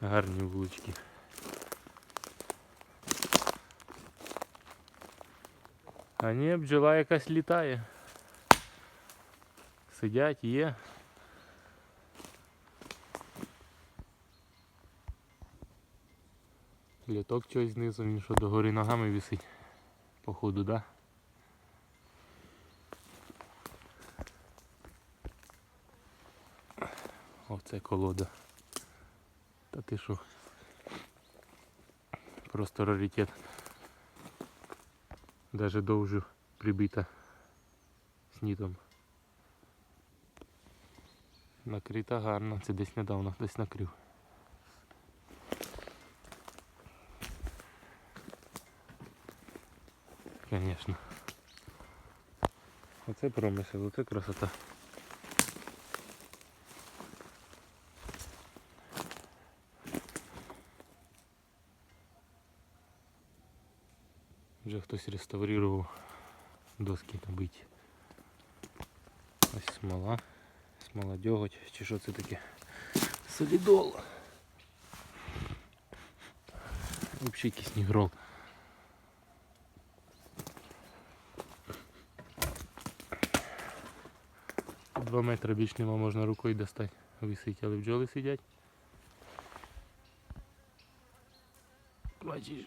Гарні вулички. А ні, бджола якась літає. Сидять, є. Літок чогось знизу, він що догори ногами висить. Походу, да? Оце колода. Та ти що? Просто раритет. Даже довжу прибита снітом. Накрита гарно, це десь недавно хтось накрив. Конечно. Оце промисел, оце красота. Вже хтось реставрував доски набиті. Ось смола. Смола дьоготь, чи що це таке? Солідол. Взагалі якийсь нігрол. Два метри більш нема, можна рукою достати. Висить, але бджоли сидять. Бачиш,